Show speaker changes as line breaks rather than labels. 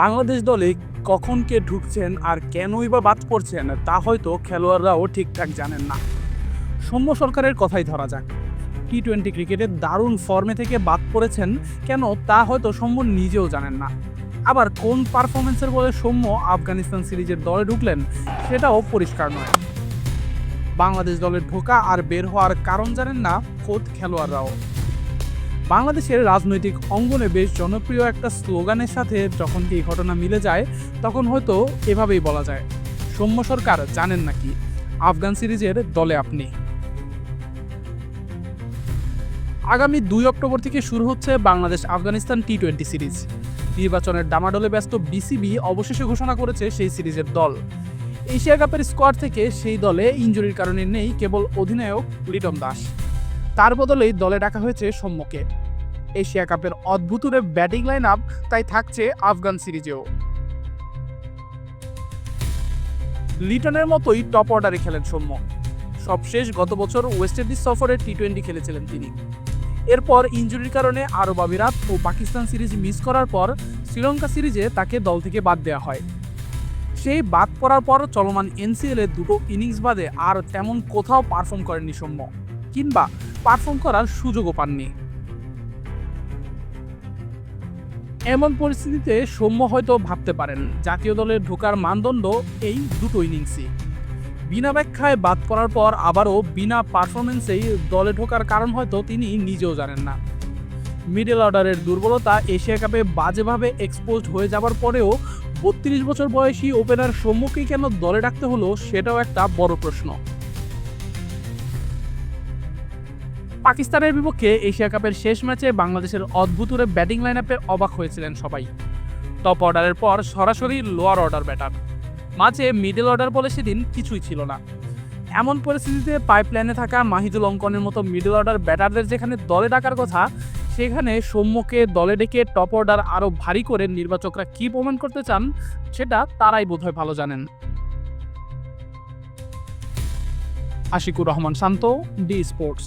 বাংলাদেশ দলে কখন কে ঢুকছেন আর কেনই বা বাদ পড়ছেন, তা হয়তো খেলোয়াড়রাও ঠিকঠাক জানেন না। সৌম্য সরকারের কথাই ধরা যাক। টি টোয়েন্টি ক্রিকেটে দারুণ ফর্মে থেকে বাদ পড়েছেন কেন, তা হয়তো সৌম্য নিজেও জানেন না। আবার কোন পারফরমেন্সের বলে সৌম্য আফগানিস্তান সিরিজের দলে ঢুকলেন, সেটাও পরিষ্কার নয়। বাংলাদেশ দলে ঢোকা আর বের হওয়ার কারণ জানেন না খোদ খেলোয়াড়রাও। বাংলাদেশের রাজনৈতিক অঙ্গনে বেশ জনপ্রিয় একটা স্লোগানের সাথে যখন এই ঘটনা মিলে যায়, তখন হয়তো এভাবেই বলা যায়, সৌম্য সরকার জানেন নাকি? আফগান সিরিজের দলে আপনি। আগামী দুই অক্টোবর থেকে শুরু হচ্ছে Bangladesh Afghanistan T twenty series. নির্বাচনের ডামাডোলে ব্যস্ত বিসিবি অবশেষে ঘোষণা করেছে সেই সিরিজের দল। এশিয়া কাপের স্কোয়াড থেকে সেই দলে ইঞ্জুরির কারণে নেই কেবল অধিনায়ক লিটন দাস। তার বদলেই দলে ডাকা হয়েছে সৌম্যকে। এশিয়া কাপের অদ্ভুতুরে ব্যাটিং লাইন আপ তাই থাকছে আফগান সিরিজেও। লিটনের মতোই টপ অর্ডারে খেলেন সৌম্য। সবশেষ গত বছর ওয়েস্ট ইন্ডিজ সফরে টি টোয়েন্টি খেলেছিলেন তিনি। এরপর ইঞ্জুরির কারণে আরব আমিরাত ও পাকিস্তান সিরিজ মিস করার পর শ্রীলঙ্কা সিরিজে তাকে দল থেকে বাদ দেওয়া হয়। সেই বাদ পড়ার পর চলমান এনসিএল দুটো ইনিংস বাদে আর তেমন কোথাও পারফর্ম করেননি সৌম্য, কিংবা পারফর্ম করার সুযোগও পাননি। এমন পরিস্থিতিতে সৌম্য হয়তো ভাবতে পারেন। জাতীয় দলে ঢোকার মানদণ্ড এই দুটো ইনিংসই। বিনা ব্যাখ্যায় বাদ পড়ার পর আবারও বিনা পারফরমেন্সেই দলে ঢোকার কারণ হয়তো তিনি নিজেও জানেন না। মিডল অর্ডারের দুর্বলতা এশিয়া কাপে বাজেভাবে এক্সপোজড হয়ে যাবার পরেও বত্রিশ বছর বয়সী ওপেনার সৌম্যকে কেন দলে ডাকতে হলো সেটাও একটা বড় প্রশ্ন। পাকিস্তানের বিপক্ষে এশিয়া কাপের শেষ ম্যাচে বাংলাদেশের অদ্ভুতুরে ব্যাটিং লাইন আপে অবাক হয়েছিলেন সবাই। টপ অর্ডারের পর সরাসরি লোয়ার অর্ডার ব্যাটার মাঝে মিডল অর্ডার বলে সেদিন কিছুই ছিল না। এমন পরিস্থিতিতে পাইপলাইনে থাকা মাহিদুল অঙ্কনের মতো মিডল অর্ডার ব্যাটারদের যেখানে দলে ডাকার কথা, সেখানে সৌম্যকে দলে ডেকে টপ অর্ডার আরও ভারী করে নির্বাচকরা কী প্রমাণ করতে চান, সেটা তারাই বোধহয় ভালো জানেন। Ashikur Rahman Shanto D sports